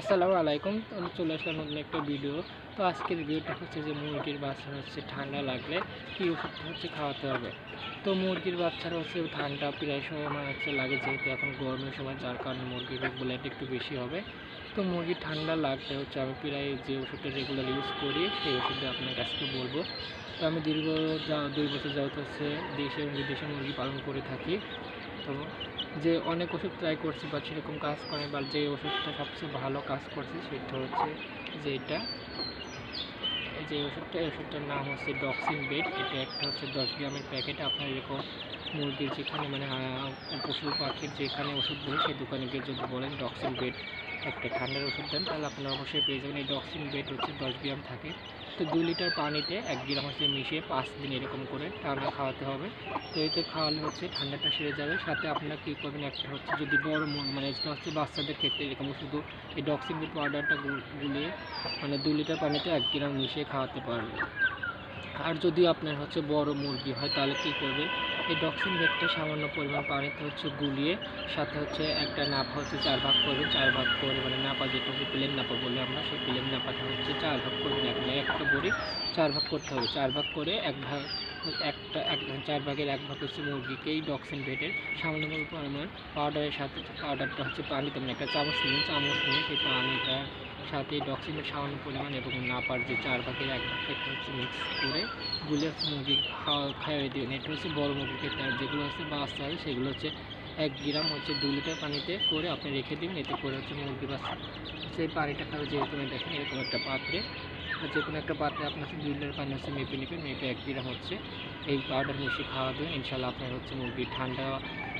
আসসালামু আলাইকুম। আমি চলে আসলাম নতুন একটা ভিডিও। তো আজকের ভিডিওটা হচ্ছে যে মুরগির বাচ্চা হচ্ছে ঠান্ডা লাগলে কী ওষুধ হচ্ছে খাওয়াতে হবে। তো মুরগির বাচ্চার হচ্ছে ঠান্ডা প্রায় সময় হচ্ছে লাগে যেহেতু এখন গরমের সময়, যার কারণে মুরগির রোগগুলো একটু বেশি হবে। তো মুরগির ঠান্ডা লাগলে হচ্ছে আমি প্রায় যে ওষুধটা রেগুলার ইউজ করি, সেই ওষুধটা আপনার কাছে বলব। তো আমি দীর্ঘ যা দুই বছর যাবত হচ্ছে দেশে এবং বিদেশে মুরগি পালন করে থাকি। তো যে অনেক ওষুধ ট্রাই করছি বা সেরকম কাজ করে বা যে ওষুধটা সবচেয়ে ভালো কাজ করছে সেটা হচ্ছে যে এটা, যে ওষুধটা, এই ওষুধটার নাম হচ্ছে ডক্সিন বেড এটা একটা হচ্ছে দশ গ্রামের প্যাকেট। আপনার এরকম মুরগির যেখানে মানে পশু পাখির যেখানে ওষুধ বলে সেই দোকানে গিয়ে যদি বলেন ডক্সিন বেড একটা ঠান্ডার ওষুধ দেন, তাহলে আপনারা অবশ্যই পেয়ে যাবেন। এই ডক্সিন বেড হচ্ছে দশ গ্রাম থাকে। তো দুই লিটার পানিতে এক গ্রাম হচ্ছে মিশিয়ে পাঁচ দিন এরকম করে টানা খাওয়াতে হবে। তো এতে খাওয়ালে হচ্ছে ঠান্ডাটা সেরে যাবে। সাথে আপনারা কী করবেন, একটা হচ্ছে যদি বড় মানে যেটা হচ্ছে বাচ্চাদের ক্ষেত্রে এরকম শুধু এই ডক্সিন বেড পাউডারটা গুলিয়ে মানে দু লিটার পানিতে এক গ্রাম মিশিয়ে খাওয়াতে পারবেন আর যদি আপনার হচ্ছে বড় মুরগি হয়, তাহলে কী করবেন এই ডক্সিন বেডটা সামান্য পরিমাণ পানিতে হচ্ছে গুলিয়ে সাথে হচ্ছে একটা নাপা হচ্ছে চার ভাগ করবেন। চার ভাগ করে মানে নাপা যেটা হচ্ছে প্লেন নাপা বলি আমরা, সেই প্লেন নাপাটা হচ্ছে চার ভাগ করবেন এক বড়ি চার ভাগ করতে হবে। চার ভাগ করে এক ভাগ, একটা, এক চার ভাগের এক ভাগ হচ্ছে মুরগিকেই ডক্সিন বেডের সামান্য পরিমাণ পাউডারের সাথে পাউডারটা হচ্ছে পানি, তেমন একটা চামচ নিয়ে চামচ নিয়ে সেই পানিটা সাথে ডক্সিনের সামান্য পরিমাণ এবং নাপার যে চার ভাগের এক ভাগ, সেটা হচ্ছে মিক্স করে গুলে মুরগি খাওয়া, খাইয়ে দেবেন এটা হচ্ছে বড় মুরগির ক্ষেত্রে। যেগুলো হচ্ছে বাচ্চা হয় সেগুলো হচ্ছে এক গ্রাম হচ্ছে দু লিটার পানিতে করে আপনি রেখে দিবেন, এতে করে হচ্ছে মুরগি বাচ্চা, সেই পানিটা খাবে যেহেতু দেখেন এরকম একটা পাত্রে বা যে কোনো একটা পাত্রে আপনার দুই লিটার পানি হচ্ছে মেপে নেবেন, মেপে এক গ্রাম হচ্ছে। এই পাউডার মিশিয়ে খাওয়াবেন ইনশাল্লাহ আপনার হচ্ছে মুরগির ঠান্ডা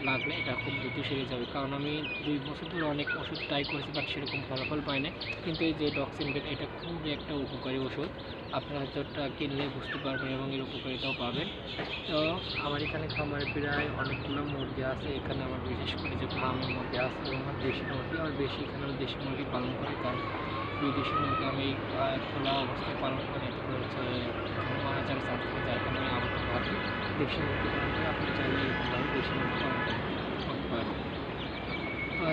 লাগলে এটা খুব দ্রুত সেরে যাবে। কারণ আমি দুই বছর ধরে অনেক ওষুধ ট্রাই করেছি বাট সেরকম ফলাফল পাই না কিন্তু এই যে ডক্সিন বেড এটা খুবই একটা উপকারী ওষুধ। আপনারা হয়তো ওটা কিনলে বুঝতে পারবেন এবং এর উপকারিতাও পাবেন। তো আমার এখানে খামারে প্রায় অনেকগুলো মুরগি আছে। এখানে আমার বিশেষ করে যে ফার্মের মধ্যে আছে, এবং আমার দেশি মুরগি। আর বেশি এখানে আমি দেশি মুরগি পালন করি কারণ বিদেশি মুরগি আমি খোলা অবস্থায় পালন করি হচ্ছে যার কারণে আমি আবদ্ধ ভাবি দেশি মুরগি পালন আপনি চাইলে এরকমভাবে দেশি মুরগি পালন করতে পারেন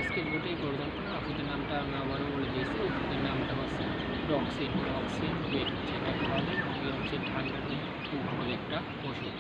আজকে ওটাই করবেন ওষুধের নামটা আমি আবারও বলে দিয়েছি। ওষুধের নামটা হচ্ছে রক্সি রক্সি বেড যেটা খাওয়ালে হচ্ছে ঠান্ডা দিন খুব ভালো একটা ওষুধ।